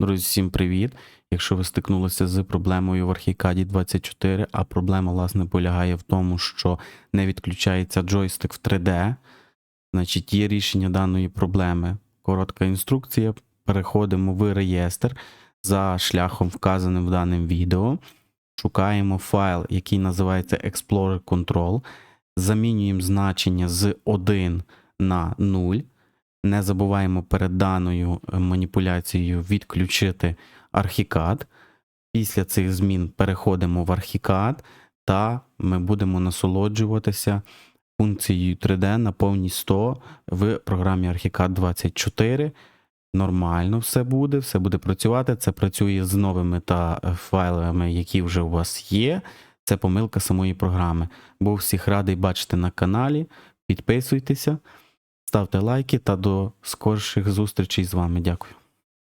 Друзі, всім привіт! Якщо ви стикнулися з проблемою в Archicad 24, а проблема, власне, полягає в тому, що не відключається джойстик в 3D, значить є рішення даної проблеми. Коротка інструкція. Переходимо в реєстр за шляхом, вказаним в даному відео. Шукаємо файл, який називається Explorer Control. Замінюємо значення з 1 на 0. Не забуваємо перед даною е, маніпуляцією відключити Archicad. Після цих змін переходимо в Archicad та ми будемо насолоджуватися функцією 3D на повній 100 в програмі Archicad 24. Нормально все буде, все буде працювати. Це працює з новими та е, файлами, які вже у вас є. Це помилка самої програми. Був всіх радий бачити на каналі. Підписуйтеся, ставте лайки та до скорших зустрічей з вами. Дякую.